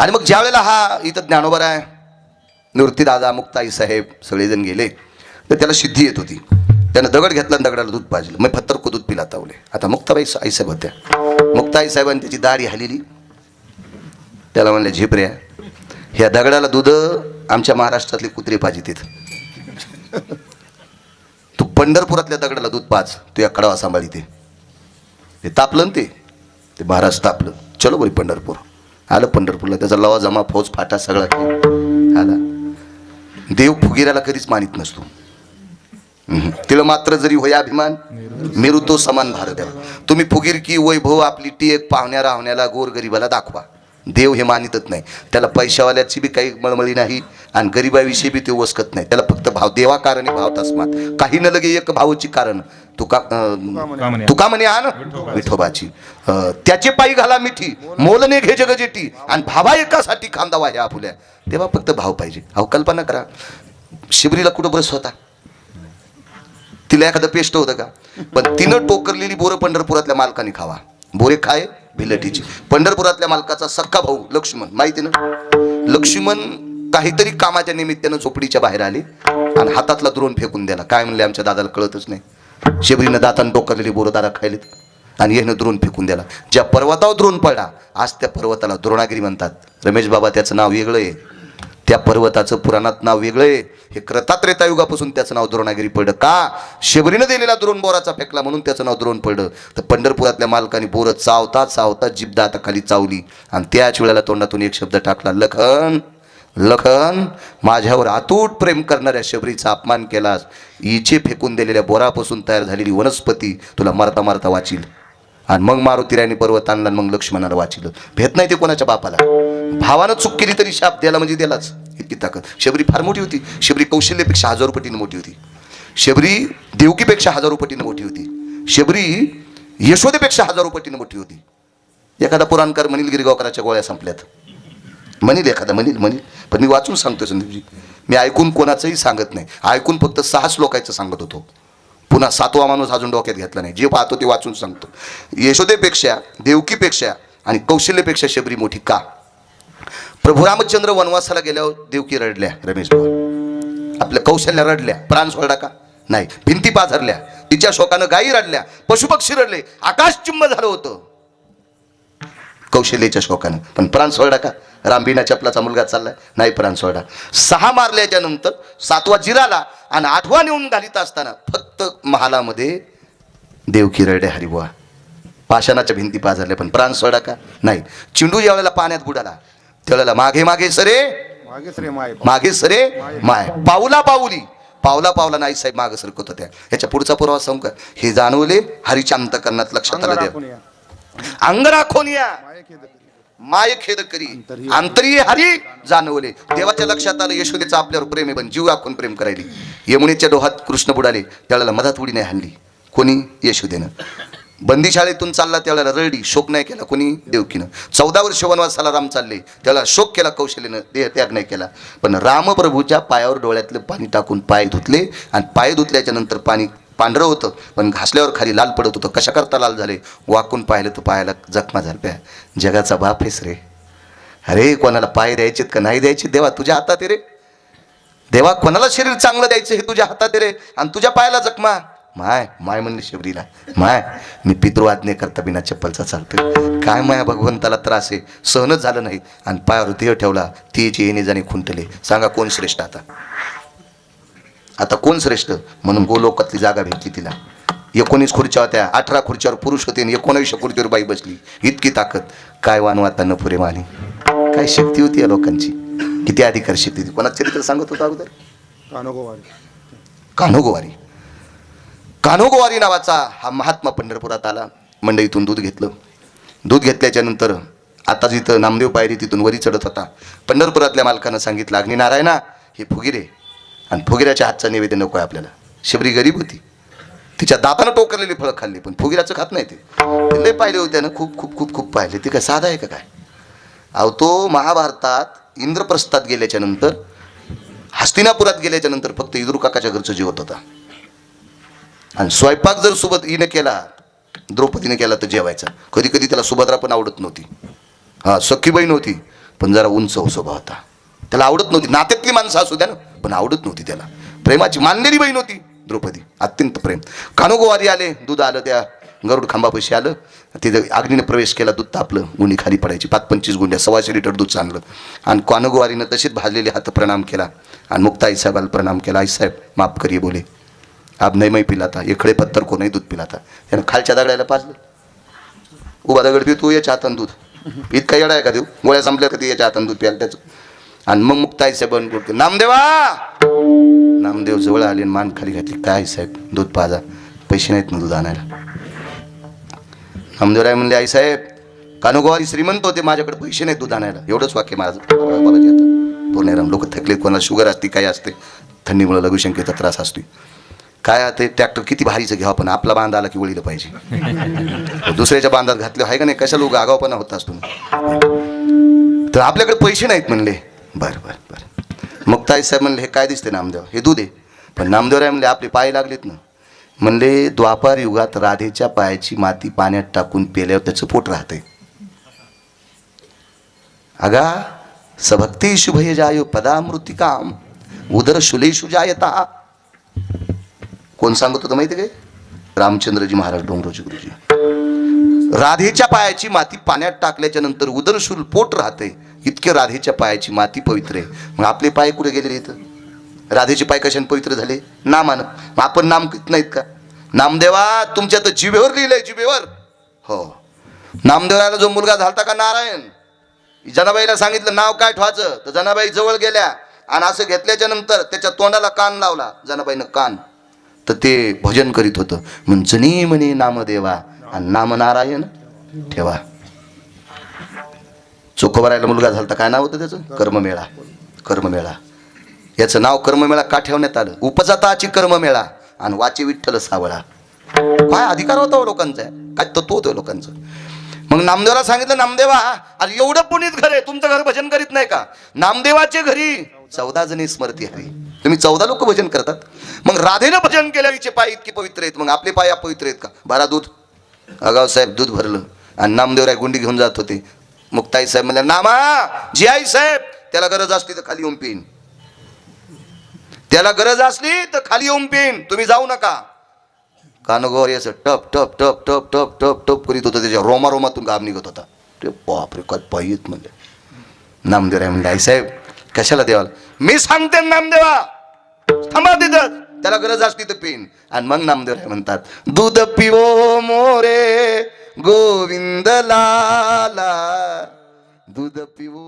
आणि मग ज्या वेळेला हा इथं ज्ञानोबर आहे निवृत्तीदादा मुक्ताई साहेब सगळेजण गेले तर त्याला सिद्धी येत होती. त्यानं दगड घेतला आणि दगडाला दूध पाजलं. मग फत्तर को दूध पिला तावले. आता मुक्ताबाई आई साहेब होत्या. मुक्ताई साहेबांनी त्याची दाढी हलेली. त्याला म्हणले झिपऱ्या ह्या दगडाला दूध आमच्या महाराष्ट्रातले कुत्रे पाहिजे तिथं तू पंढरपुरातल्या दगडाला दूध पाच तू या कडवा सांभाळी ते. तापलं ना ते. ते महाराज तापलं. चलो बोली पंढरपूर. आलं पंढरपूरला. त्याचा लवा जमा फौज फाटा सगळा आला. देव फुगिराला कधीच मानित नसतो. तिला मात्र जरी होय अभिमान मेरू तो समान भारत द्यावा तुम्ही फुगीर की वैभव आपली टी एक पाहुण्या राहण्याला गोरगरिबाला दाखवा. देव हे मानितच नाही. त्याला पैशावाल्याची बी काही मळमळी नाही. आणि गरिबाविषयी बी ते वसकत नाही. त्याला फक्त भाव देवा कारणे भाव तस्मात. काही न लगे एक भावाची कारण. तुका अं. तुका म्हणे आण विठोबाची. अं, त्याचे पायी घाला मिठी. मोलने घे जगजेटी. आणि भावा एकासाठी खांदावा ह्या फुल्या. तेव्हा फक्त भाव पाहिजे. अहो कल्पना करा. शिबरीला कुठं बस होता? तिला एखादं पेस्ट होतं का? पण तिनं टोकरलेली बोरं पंढरपुरातल्या मालकाने खावा. बोरे खाय भिलटीची पंढरपुरातल्या मालकाचा सक्का भाऊ लक्ष्मण. माहिती ना? लक्ष्मण काहीतरी कामाच्या निमित्तानं झोपडीच्या बाहेर आले आणि हातातला द्रोण फेकून द्याला काय म्हणले आमच्या दादाला कळतच नाही. शेबरीनं दातानं डोकरलेली बोरं दादा खायलेत आणि यानं द्रोण फेकून द्याला ज्या पर्वतावर द्रोण पडला आज त्या पर्वताला द्रोणागिरी म्हणतात. रमेश बाबा त्याचं नाव वेगळं आहे. त्या पर्वताचं पुराणात नाव वेगळं आहे. हे क्रतात्रेता युगापासून त्याचं नाव द्रोणागिरी पडलं. का? शबरीनं दिलेला द्रोण बोराचा फेकला म्हणून त्याचं नाव द्रोण पडलं. तर पंढरपुरातल्या मालकाने बोरं चावता चावता जिबदाता खाली चावली. आणि त्याच वेळेला तोंडातून एक शब्द टाकला लखन लखन माझ्यावर आतूट प्रेम करणाऱ्या शबरीचा अपमान केलास. इचे फेकून दिलेल्या बोरापासून तयार झालेली वनस्पती तुला मारता मारता वाचील. आणि मग मारुतीरायने पर्वत आणला आणि मग लक्ष्मणाला वाचिलं. भेट नाही ते कोणाच्या बापाला. भावानं चूक केली तरी शाप द्याला म्हणजे द्यालाच इतकी ताकद. शबरी फार मोठी होती. शबरी कौशल्यपेक्षा हजारो पटीने मोठी होती. शबरी देवकीपेक्षा हजारो पटीने मोठी होती. शबरी यशोदेपेक्षा हजारो पटीने मोठी होती. एखादा पुराणकार म्हणील गिरगावकराच्या गोळ्या संपल्यात. म्हणील एखादा म्हणील म्हणील. पण मी वाचून सांगतो संदीपजी. मी ऐकून कोणाचंही सांगत नाही. ऐकून फक्त सहा लोकांचं सांगत होतो. पुन्हा सातवा माणूस अजून डोक्यात घेतला नाही. जे पाहतो ते वाचून सांगतो. यशोदेपेक्षा देवकीपेक्षा आणि कौशल्यपेक्षा शबरी मोठी का? प्रभू रामचंद्र वनवासाला गेल्यावर देवकी रडल्या रमेश भाऊ. आपल्या कौशल्या रडल्या. प्राण सोडा का? नाही. भिंती पाझरल्या. तिच्या शोकानं गायी रडल्या. पशुपक्षी रडले. आकाश चिंब झालं होतं. कौशल्याच्या शोकानं. पण प्राण सोडा का? रामबिना चपलाचा मुलगा चाललाय. नाही प्राण सोडा सहा मारल्याच्या नंतर सातवा जिराला आणि आठवा नेऊन घालीत असताना फक्त महालामध्ये देवकी रडे हरिबुवा पाषाणाच्या भिंती पाझरल्या पण प्राण सोडा का? नाही. चिंडू ज्या वेळेला पाण्यात बुडाला. त्यावेळेला मागे मागे सरे. मागे सरे माय पावला पाऊली. पावला पावला नाही साहेब मागे सरकत होत्या. ह्याच्या पुढचा पुरावा सांगू का? हे जाणवले हरीच्या अंतकरणात लक्षात आलं द्या या. अंग राखून या माय खेद करी. अंतरी हरी जाणवले. देवाच्या लक्षात आलं यशोदेचं आपल्यावर प्रेम आहे पण जीव राखून प्रेम करायली. यमुनेच्या डोहात कृष्ण बुडाले त्यावेळेला मधात उडी नाही हल्ली कोणी? यशोदेनं. बंदीशाळेतून चालला त्यावेळेला रडली शोक नाही केला कोणी? देवकीनं. चौदा वर्ष वनवासाला राम चालले त्याला शोक केला कौशल्यानं देह त्याग नाही केला. पण रामप्रभूच्या पायावर डोळ्यातलं पाणी टाकून पाय धुतले आणि पाय धुतल्याच्या नंतर पाणी पांढरं होतं. पण घासल्यावर खाली लाल पडत होतं. कशा करता लाल झाले? वाकून पाहिलं तर पायाला जखमा झाल्या. जगाचा बाप आहेस रे. अरे कोणाला पाय द्यायचेत का नाही द्यायचे देवा तुझ्या हातात रे. देवा कोणाला शरीर चांगलं द्यायचं हे तुझ्या हातात रे? आणि तुझ्या पायाला जखमा? माय माय म्हणले शबरीला. माय मी पितृवाज्ञे करता बिना चप्पलचा चालतोय. काय माया भगवंताला त्रास आहे? सहनच झालं नाही. आणि पायावर देह ठेवला. तिचे येणे जाणे खुंटले. सांगा कोण श्रेष्ठ आता? आता कोण श्रेष्ठ? म्हणून गोलोकातली जागा भेटली तिला. एकोणीस खुर्च्या होत्या अठरा खुर्च्यावर पुरुष होते आणि एकोणावीसशे खुर्चीवर बाई बसली. इतकी ताकद. काय वानवाता न पुरे माने काय शक्ती होती या लोकांची? किती अधिकार शक्ती होती? कोणाचं चरित्र सांगत होता अगोदर? कानोगोवारी कान्होगोवारी कान्होगोवारी नावाचा हा महात्मा पंढरपुरात आला. मंडईतून दूध घेतलं. दूध घेतल्याच्या नंतर आता जिथं नामदेव पायरी तिथून वरी चढत होता. पंढरपुरातल्या मालकानं सांगितलं अग्निनारायणा हे फुगिरे आणि फुगिऱ्याच्या हातचा निवेदन नको आहे आपल्याला. शबरी गरीब होती. तिच्या दातानं टोकरलेली फळं खाल्ली पण फुगिराचं खात नाही ते. लय पाहिले होते ना खूप खूप खूप खूप पाहिले. ते काय साधा आहे का काय? अहो तो महाभारतात इंद्रप्रस्थात गेल्याच्यानंतर हस्तिनापुरात गेल्याच्यानंतर फक्त इदुर काकाच्या घरचं जीवत होता. आणि स्वयंपाक जर सोबत हिने केला द्रौपदीने केला तर जेवायचा. कधी कधी त्याला सुभद्रा पण आवडत नव्हती. हां सख्खी बहीण होती पण जरा उंच स्वभाव होता. त्याला आवडत नव्हती. नात्यातली माणसं असू द्या ना. पण आवडत नव्हती त्याला. प्रेमाची मानलेली बहीण होती द्रौपदी. अत्यंत प्रेम. कानोगोवारी आले दूध आलं त्या गरुड खांबापाशी आलं. तिथं अग्नीने प्रवेश केला दूध तापलं गुणी खाली पडायची. पाच पंचवीस गुंड्या सव्वाशे लिटर दूध चांगलं. आणि कानोगोवारीनं तशीच भाजलेले हात प्रणाम केला. आणि मुक्ता आईसाहेबाला प्रणाम केला. आईसाहेब माफ करिये बोले. आप नाही मै पिलाता इकडे पत्तर कोणही दूध पिलाता. त्यानं खालच्या दगडायला पाजलं. उभा दगड पितो याच्या हातानं दूध. इतका येडा आहे का देऊ गोळ्या संपल्या का ते याच्या दूध प्यायला त्याचं? आणि मग मुक्ताई साहेब बोलते नामदेवा! नामदेव जवळ आले आणि मान खाली घातली. काय साहेब दूध पाजा. पैसे नाहीत ना दूध आणायला. नामदेवराय म्हणले आई साहेब कानुगोवारी श्रीमंत होते माझ्याकडे पैसे नाहीत दूध आणायला. एवढंच वाक्य माझं. बाबाजी आता पूर्ण लोक थकले कोणाला शुगर असते काय असते. थंडीमुळे लघुशंकेचा त्रास असतो काय ते ट्रॅक्टर किती भारीचं घ्यावं पण आपला बांध आला की वळीलं पाहिजे. दुसऱ्याच्या बांधात घातले आहे का नाही? कशा लोक आगावपणा होत असतो तर आपल्याकडे पैसे नाहीत म्हणले. बरं बरं बरं. मग ताई साहेब म्हणले हे काय दिसते नामदेव? हे दूध आहे. पण नामदेवराय म्हणले आपले पाय लागलेत ना. म्हणले द्वापार युगात राधेच्या पायाची माती पाण्यात टाकून पेल्यावर त्याचं पोट राहते अगा सभक्ती शुभय जायो पदामृतिकाम उदर शुलेशु जायता. कोण सांगत होतं माहिती काय? रामचंद्रजी महाराज डोंगरोजी गुरुजी. राधेच्या पायाची माती पाण्यात टाकल्याच्या नंतर उदरशूल पोट राहते इतके राधेच्या पायाची माती पवित्र आहे. मग आपले पाय कुठे गेले इथं? राधेचे पाय कशाने पवित्र झाले? नामानं. मग आपण नाम कित नाहीत का? नामदेवा तुमच्या तर जिभेवर लिहिलंय जिभेवर. हो. नामदेवाला जो मुलगा झालता का नारायण? जनाबाईला सांगितलं नाव काय ठेवायचं? तर जनाबाई जवळ गेल्या आणि असं घेतल्याच्या नंतर त्याच्या तोंडाला कान लावला. जनाबाईनं कान. तर ते भजन करीत होतं. म्हण जनी म्हणे नामदेवा आणि नाम नारायण ठेवा. चोखोबारायला मुलगा झालता काय नाव होतं त्याचं? कर्ममेळा. कर्ममेळा. याचं नाव कर्ममेळा का ठेवण्यात आलं? उपजाताची कर्ममेळा आणि वाचे विठ्ठल सावळा. काय अधिकार होता हो लोकांचा? काय तत्व होतं लोकांचं? मग नामदेवाला सांगितलं नामदेवा अरे एवढं पुणित घर आहे तुमचं घर भजन करीत नाही का? नामदेवाचे घरी चौदा जणी स्मरती हवी तुम्ही चौदा लोक भजन करतात. मग राधेनं भजन केलं हिचे पाय इतके पवित्र आहेत. मग आपले पाय अपवित्र आहेत का? भरा दूध. अगाव साहेब दूध भरलं आणि नामदेवराय गुंडी घेऊन जात होते. मुक्ताई साहेब म्हणल्या नामा जी आई साहेब त्याला गरज असली तर खाली येऊन पिईन त्याला गरज असली तर खाली येऊन पिईन तुम्ही जाऊ नका. कानगोर याचं टप टप टप टप टप टप टप करीत होतं त्याच्या रोमा रोमातून गाब निघत होता. ते बापरे काय पाहिजेत म्हणले नामदेवराय म्हणले आई साहेब कशाला देवाला? मी सांगते नामदेवा. थांबा तिथं. त्याला गरज असली तर पिन. आणि मग नामदेवराय म्हणतात दूध पिवो मोरे गोविंद लाला दूध पिवो